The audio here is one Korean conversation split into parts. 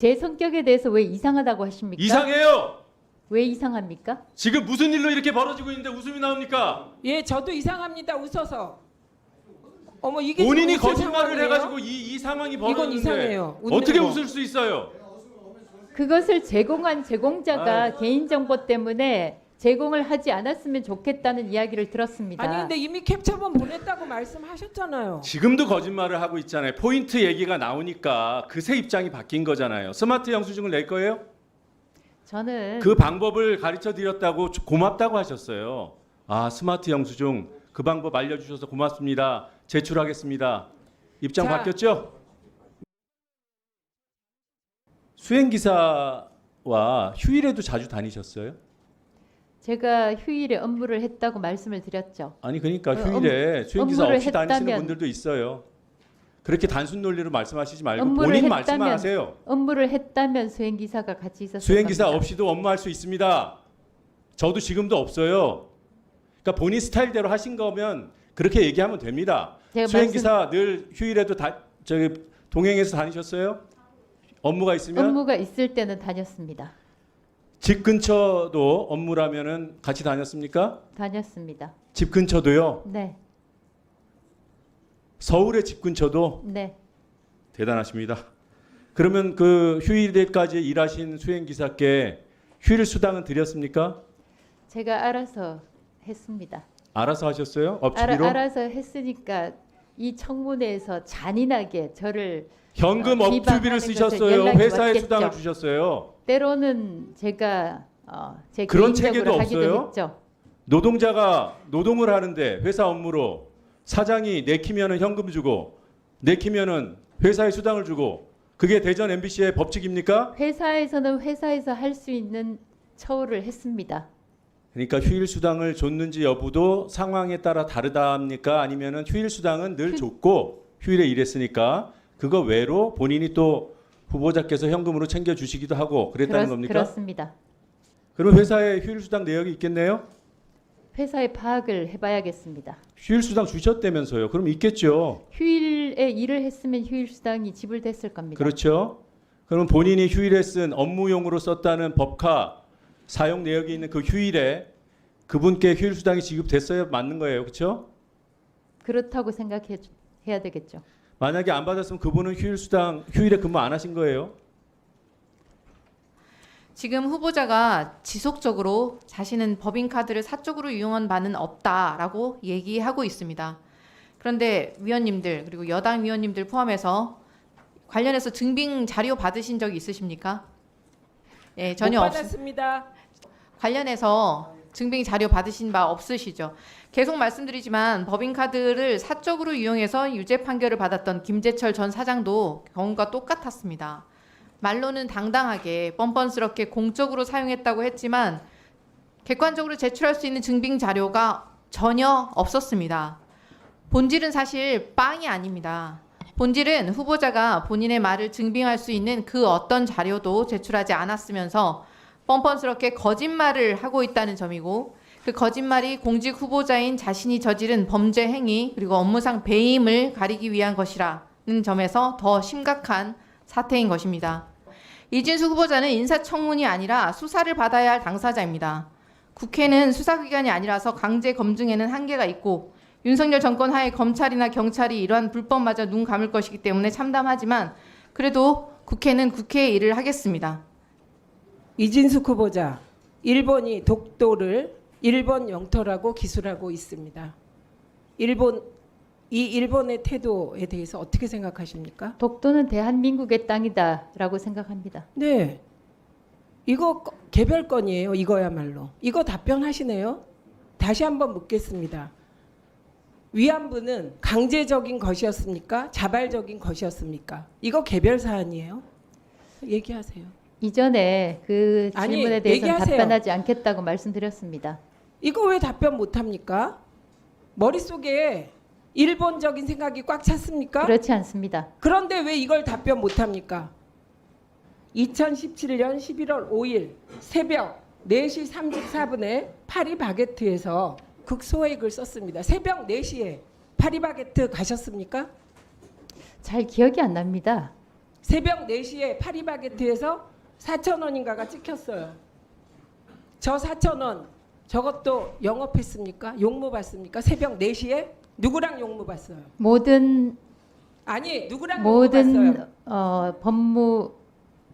제 성격에 대해서 왜 이상하다고 하십니까? 이상해요. 왜 이상합니까? 지금 무슨 일로 이렇게 벌어지고 있는데 웃음이 나옵니까? 예, 저도 이상합니다. 웃어서. 어머 이게 본인이 웃을 거짓말을 상황이에요? 해가지고 이, 이 상황이 벌어졌는데 이상해요. 웃는 어떻게 거. 웃을 수 있어요? 그것을 제공한 제공자가 아유. 개인정보 때문에 제공을 하지 않았으면 좋겠다는 이야기를 들었습니다. 아니 근데 이미 캡처본 보냈다고 말씀하셨잖아요. 지금도 거짓말을 하고 있잖아요. 포인트 얘기가 나오니까 그새 입장이 바뀐 거잖아요. 스마트 영수증을 낼 거예요? 저는 그 방법을 가르쳐 드렸다고 고맙다고 하셨어요. 아 스마트 영수증 그 방법 알려 주셔서 고맙습니다. 제출하겠습니다. 입장 자. 바뀌었죠? 수행 기사와 휴일에도 자주 다니셨어요? 제가 휴일에 업무를 했다고 말씀을 드렸죠. 아니 그러니까 어, 휴일에 수행 기사 업무를 없이 다니시는 했다면- 분들도 있어요. 그렇게 단순 논리로 말씀하시지 말고 업무를 본인 했다면- 말씀하세요. 업무를 했다면 수행기사가 같이 있었을 수행 기사 겁니다. 없이도 업무할 수 있습니다. 저도 지금도 없어요. 그러니까 본인 스타일대로 하신 거면 그렇게 얘기하면 됩니다. 제가 수행 말씀- 기사 늘 휴일에도 다 저기 동행해서 다니셨어요? 업무가 있으면 업무가 있을 때는 다녔습니다. 집 근처도 업무라면은 같이 다녔습니까? 다녔습니다. 집 근처도요. 네, 서울의 집 근처도 네. 대단하십니다. 그러면 그 휴일에까지 일하신 수행 기사께 휴일 수당은 드렸습니까? 제가 알아서 했습니다. 알아서 하셨어요? 알아, 업체비로? 알아 서 했으니까 이 청문회에서 잔인하게 저를 현금 어, 업투비를 비방하는 쓰셨어요. 연락이 회사에 왔겠죠. 수당을 주셨어요. 때로는 제가 어, 제 그런 개인적으로 체계도 하기도 없어요? 했죠. 노동자가 노동을 하는데 회사 업무로 사장이 내키면은 현금 주고 내키면은 회사에 수당을 주고 그게 대전 MBC의 법칙입니까? 회사에서는 회사에서 할 수 있는 처우를 했습니다. 그러니까 휴일 수당을 줬는지 여부도 상황에 따라 다르다 합니까? 아니면은 휴일 수당은 늘 휴- 줬고 휴일에 일했으니까 그거 외로 본인이 또 후보자께서 현금으로 챙겨 주시기도 하고 그랬다는 그렇- 겁니까? 그렇습니다. 그럼 회사에 휴일 수당 내역이 있겠네요? 회사에 파악을 해봐야겠습니다. 휴일 수당 주셨다면서요. 그럼 있겠죠. 휴일에 일을 했으면 휴일 수당이 지불됐을 겁니다. 그렇죠. 그럼 본인이 휴일에 쓴 업무용으로 썼다는 법카 사용 내역이 있는 그 휴일에 그분께 휴일 수당이 지급됐어야 맞는 거예요. 그렇죠? 그렇다고 생각해 주- 해야 되겠죠. 만약에 안 받았으면 그분은 휴일 수당 휴일에 근무 안 하신 거예요. 지금 후보자가 지속적으로 자신은 법인카드를 사적으로 이용한 바는 없다라고 얘기하고 있습니다. 그런데 위원님들 그리고 여당 위원님들 포함해서 관련해서 증빙 자료 받으신 적이 있으십니까? 예, 전혀 못없 받았습니다. 관련해서 증빙 자료 받으신 바 없으시죠? 계속 말씀드리지만 법인카드를 사적으로 이용해서 유죄 판결을 받았던 김재철 전 사장도 경우가 똑같았습니다. 말로는 당당하게 뻔뻔스럽게 공적으로 사용했다고 했지만 객관적으로 제출할 수 있는 증빙 자료가 전혀 없었습니다. 본질은 사실 빵이 아닙니다. 본질은 후보자가 본인의 말을 증빙할 수 있는 그 어떤 자료도 제출하지 않았으면서 뻔뻔스럽게 거짓말을 하고 있다는 점이고 그 거짓말이 공직 후보자인 자신이 저지른 범죄 행위 그리고 업무상 배임을 가리기 위한 것이라는 점에서 더 심각한 사태인 것입니다. 이진수 후보자는 인사청문이 아니라 수사를 받아야 할 당사자입니다. 국회는 수사기관이 아니라서 강제 검증에는 한계가 있고 윤석열 정권 하에 검찰이나 경찰이 이러한 불법마저 눈 감을 것이기 때문에 참담하지만 그래도 국회는 국회의 일을 하겠습니다. 이진숙 후보자 일본이 독도를 일본 영토라고 기술하고 있습니다. 일본 이 일본의 태도에 대해서 어떻게 생각하십니까? 독도는 대한민국의 땅이다라고 생각합니다. 네. 이거 거- 개별건이에요. 이거야말로. 이거 답변하시네요. 다시 한번 묻겠습니다. 위안부는 강제적인 것이었습니까? 자발적인 것이었습니까? 이거 개별 사안이에요. 얘기하세요. 이전에 그 아니, 질문에 대해서는 얘기하세요. 답변하지 않겠다고 말씀드렸습니다. 이거 왜 답변 못 합니까? 머릿속에 일본적인 생각이 꽉 찼습니까? 그렇지 않습니다. 그런데 왜 이걸 답변 못 합니까? 2017년 11월 5일 새벽 4시 34분에 파리바게트에서 극소액을 썼습니다. 새벽 4시에 파리바게트 가셨습니까? 잘 기억이 안 납니다. 새벽 4시에 파리바게트에서 4천 원인가가 찍혔어요. 저 4천 원 저것도 영업했습니까? 용무 받습니까? 새벽 4시에 누구랑 용무 받어요? 모든 아니 누구랑 용무 받어요? 모든 어, 법무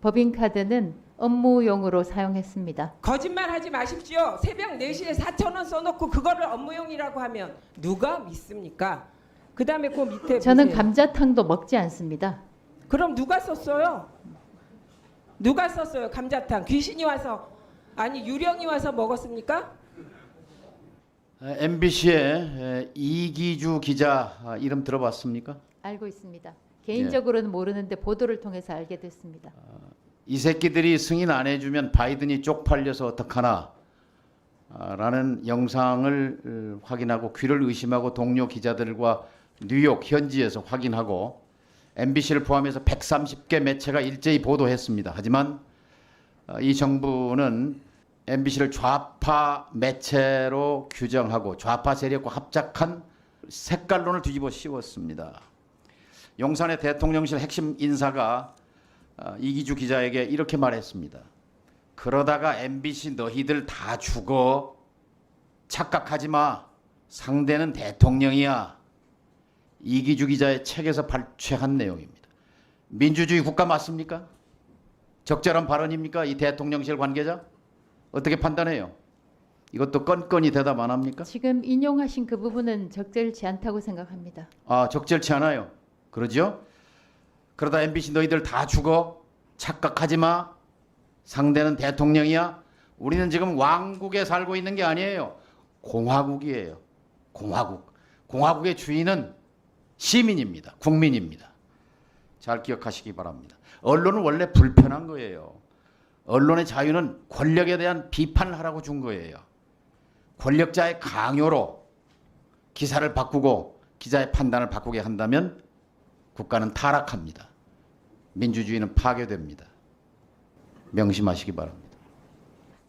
법인 카드는 업무용으로 사용했습니다. 거짓말 하지 마십시오. 새벽 4시에 4천 원 써놓고 그거를 업무용이라고 하면 누가 믿습니까? 그 다음에 그 밑에 저는 보세요. 감자탕도 먹지 않습니다. 그럼 누가 썼어요? 누가 썼어요? 감자탕 귀신이 와서 아니 유령이 와서 먹었습니까? MBC의 이기주 기자 아, 이름 들어봤습니까? 알고 있습니다. 개인적으로는 모르는데 보도를 통해서 알게 됐습니다. 이 새끼들이 승인 안 해주면 바이든이 쪽팔려서 어떡하나 아, 라는 영상을 어, 확인하고 귀를 의심하고 동료 기자들과 뉴욕 현지에서 확인하고 MBC를 포함해서 130개 매체가 일제히 보도했습니다. 하지만 어, 이 정부는 MBC를 좌파 매체로 규정하고 좌파 세력과 합작한 색깔론을 뒤집어 씌웠습니다. 용산의 대통령실 핵심 인사가 어, 이기주 기자에게 이렇게 말했습니다. 그러다가 MBC 너희들 다 죽어. 착각하지 마. 상대는 대통령이야. 이기주 기자의 책에서 발췌한 내용입니다. 민주주의 국가 맞습니까? 적절한 발언입니까? 이 대통령실 관계자? 어떻게 판단해요? 이것도 건건이 대답 안 합니까? 지금 인용하신 그 부분은 적절치 않다고 생각합니다. 아, 적절치 않아요. 그러죠? 그러다 MBC 너희들 다 죽어. 착각하지 마. 상대는 대통령이야. 우리는 지금 왕국에 살고 있는 게 아니에요. 공화국이에요. 공화국. 공화국의 주인은 시민입니다. 국민입니다. 잘 기억하시기 바랍니다. 언론은 원래 불편한 거예요. 언론의 자유는 권력에 대한 비판을 하라고 준 거예요. 권력자의 강요로 기사를 바꾸고 기자의 판단을 바꾸게 한다면 국가는 타락합니다. 민주주의는 파괴됩니다. 명심하시기 바랍니다.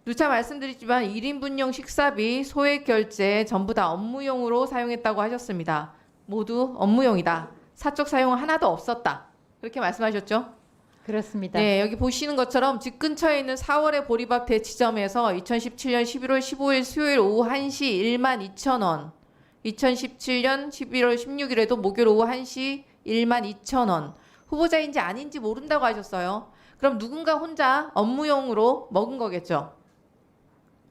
누차 말씀드리지만 1인분용 식사비, 소액 결제 전부 다 업무용으로 사용했다고 하셨습니다. 모두 업무용이다. 사적 사용 하나도 없었다. 그렇게 말씀하셨죠? 그렇습니다. 네, 여기 보시는 것처럼 집 근처에 있는 4월의 보리밥 대치점에서 2017년 11월 15일 수요일 오후 1시 1만 2천 원. 2017년 11월 16일에도 목요일 오후 1시 1만 2천 원. 후보자인지 아닌지 모른다고 하셨어요. 그럼 누군가 혼자 업무용으로 먹은 거겠죠?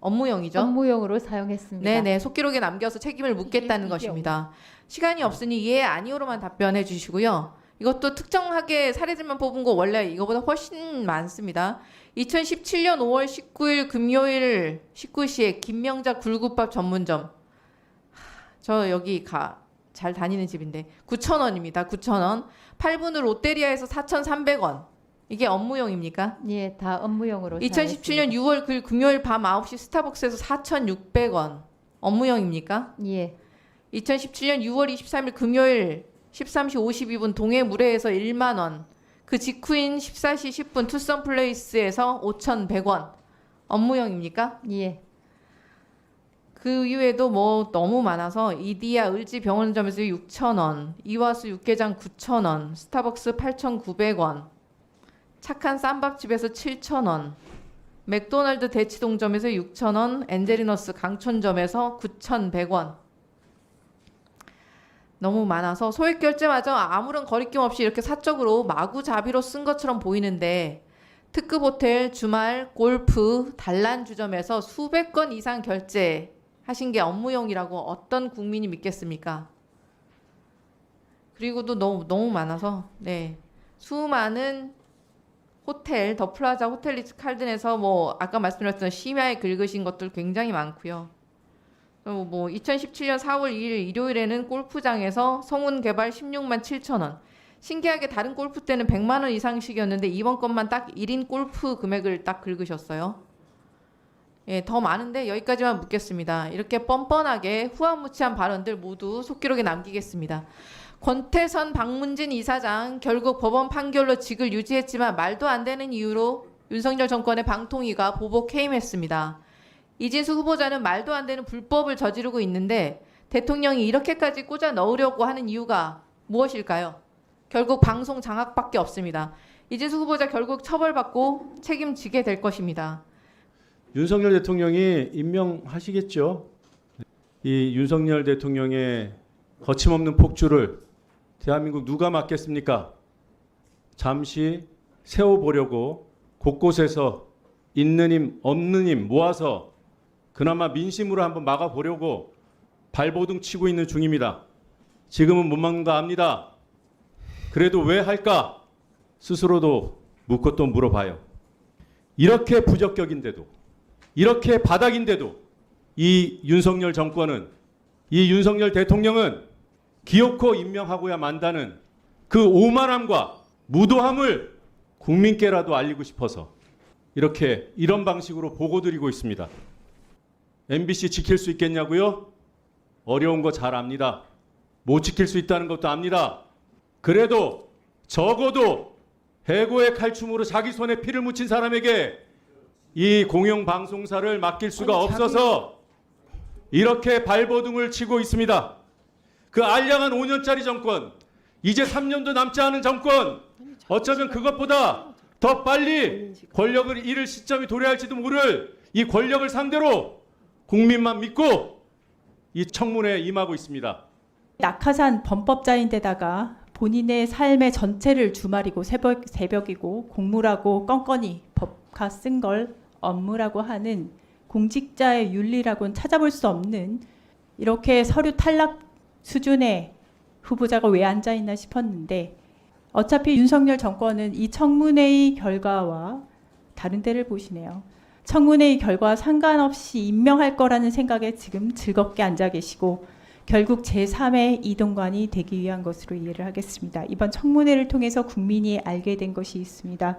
업무용이죠? 업무용으로 사용했습니다. 네네 속기록에 남겨서 책임을 묻겠다는 것입니다. 시간이 없으니 예 아니오로만 답변해 주시고요. 이것도 특정하게 사례들만 뽑은 거 원래 이거보다 훨씬 많습니다. 2017년 5월 19일 금요일 19시에 김명자 굴국밥 전문점. 하, 저 여기 가 잘 다니는 집인데 9,000원입니다. 9,000원. 8분을 롯데리아에서 4,300원. 이게 업무용입니까? 예, 다 업무용으로 2017년 6월 그 금요일 밤 9시 스타벅스에서 4,600원. 업무용입니까? 예, 2017년 6월 23일 금요일 13시 52분 동해 무례에서 1만 원. 그 직후인 14시 10분 투썸 플레이스에서 5,100원. 업무용입니까? 예, 그 이외에도 뭐 너무 많아서 이디야 을지 병원점에서 6,000원, 이화수 육개장 9,000원, 스타벅스 8,900원, 착한 쌈밥집에서 7,000원, 맥도날드 대치동점에서 6,000원, 엔제리너스 강촌점에서 9,100원. 너무 많아서 소액 결제마저 아무런 거리낌 없이 이렇게 사적으로 마구잡이로 쓴 것처럼 보이는데 특급 호텔, 주말, 골프, 단란 주점에서 수백 건 이상 결제 하신 게 업무용이라고 어떤 국민이 믿겠습니까? 그리고도 너무 너무 많아서 네 수많은 호텔 더 플라자 호텔 리츠 칼든에서 뭐 아까 말씀드렸던 심야에 긁으신 것들 굉장히 많고요. 그리고 뭐 2017년 4월 2일 일요일에는 골프장에서 성운 개발 16만 7천 원. 신기하게 다른 골프 때는 100만 원 이상씩이었는데 이번 것만 딱 1인 골프 금액을 딱 긁으셨어요. 예, 더 많은데 여기까지만 묻겠습니다. 이렇게 뻔뻔하게 후한무치한 발언들 모두 속기록에 남기겠습니다. 권태선 박문진 이사장 결국 법원 판결로 직을 유지했지만 말도 안 되는 이유로 윤석열 정권의 방통위가 보복 해임했습니다. 이진수 후보자는 말도 안 되는 불법을 저지르고 있는데 대통령이 이렇게까지 꽂아 넣으려고 하는 이유가 무엇일까요? 결국 방송 장악밖에 없습니다. 이진수 후보자 결국 처벌받고 책임지게 될 것입니다. 윤석열 대통령이 임명하시겠죠. 이 윤석열 대통령의 거침없는 폭주를 대한민국 누가 막겠습니까? 잠시 세워보려고 곳곳에서 있는 힘 없는 힘 모아서 그나마 민심으로 한번 막아보려고 발버둥 치고 있는 중입니다. 지금은 못 막는 거 압니다. 그래도 왜 할까? 스스로도 묻고 또 물어봐요. 이렇게 부적격인데도 이렇게 바닥인데도 이 윤석열 정권은 이 윤석열 대통령은 기어코 임명하고야 만다는 그 오만함과 무도함을 국민께라도 알리고 싶어서 이렇게 이런 방식으로 보고 드리고 있습니다. MBC 지킬 수 있겠냐고요? 어려운 거 잘 압니다. 못 지킬 수 있다는 것도 압니다. 그래도 적어도 해고의 칼춤으로 자기 손에 피를 묻힌 사람에게 이 공영 방송사를 맡길 수가 아니, 자기- 없어서 이렇게 발버둥을 치고 있습니다. 그 알량한 5년짜리 정권, 이제 3년도 남지 않은 정권, 어쩌면 그것보다 더 빨리 권력을 잃을 시점이 도래할지도 모를 이 권력을 상대로 국민만 믿고 이 청문회에 임하고 있습니다. 낙하산 범법자인데다가 본인의 삶의 전체를 주말이고 새벽, 새벽이고 공무라고 껌껌이 법카 쓴 걸 업무라고 하는 공직자의 윤리라고는 찾아볼 수 없는 이렇게 서류 탈락 수준의 후보자가 왜 앉아 있나 싶었는데 어차피 윤석열 정권은 이 청문회의 결과와 다른 데를 보시네요. 청문회의 결과와 상관없이 임명할 거라는 생각에 지금 즐겁게 앉아 계시고 결국 제3의 이동관이 되기 위한 것으로 이해를 하겠습니다. 이번 청문회를 통해서 국민이 알게 된 것이 있습니다.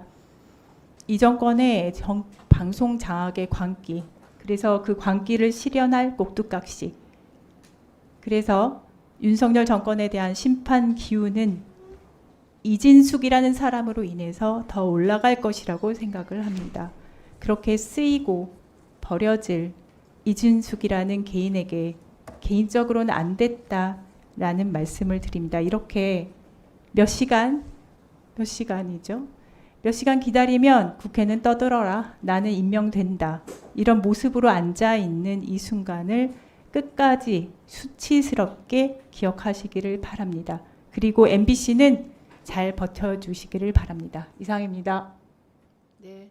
이 정권의 정, 방송 장악의 광기, 그래서 그 광기를 실현할 꼭두각시. 그래서 윤석열 정권에 대한 심판 기운은 이진숙이라는 사람으로 인해서 더 올라갈 것이라고 생각을 합니다. 그렇게 쓰이고 버려질 이진숙이라는 개인에게 개인적으로는 안 됐다라는 말씀을 드립니다. 이렇게 몇 시간 몇 시간이죠? 몇 시간 기다리면 국회는 떠들어라. 나는 임명된다. 이런 모습으로 앉아 있는 이 순간을 끝까지 수치스럽게 기억하시기를 바랍니다. 그리고 MBC는 잘 버텨주시기를 바랍니다. 이상입니다. 네.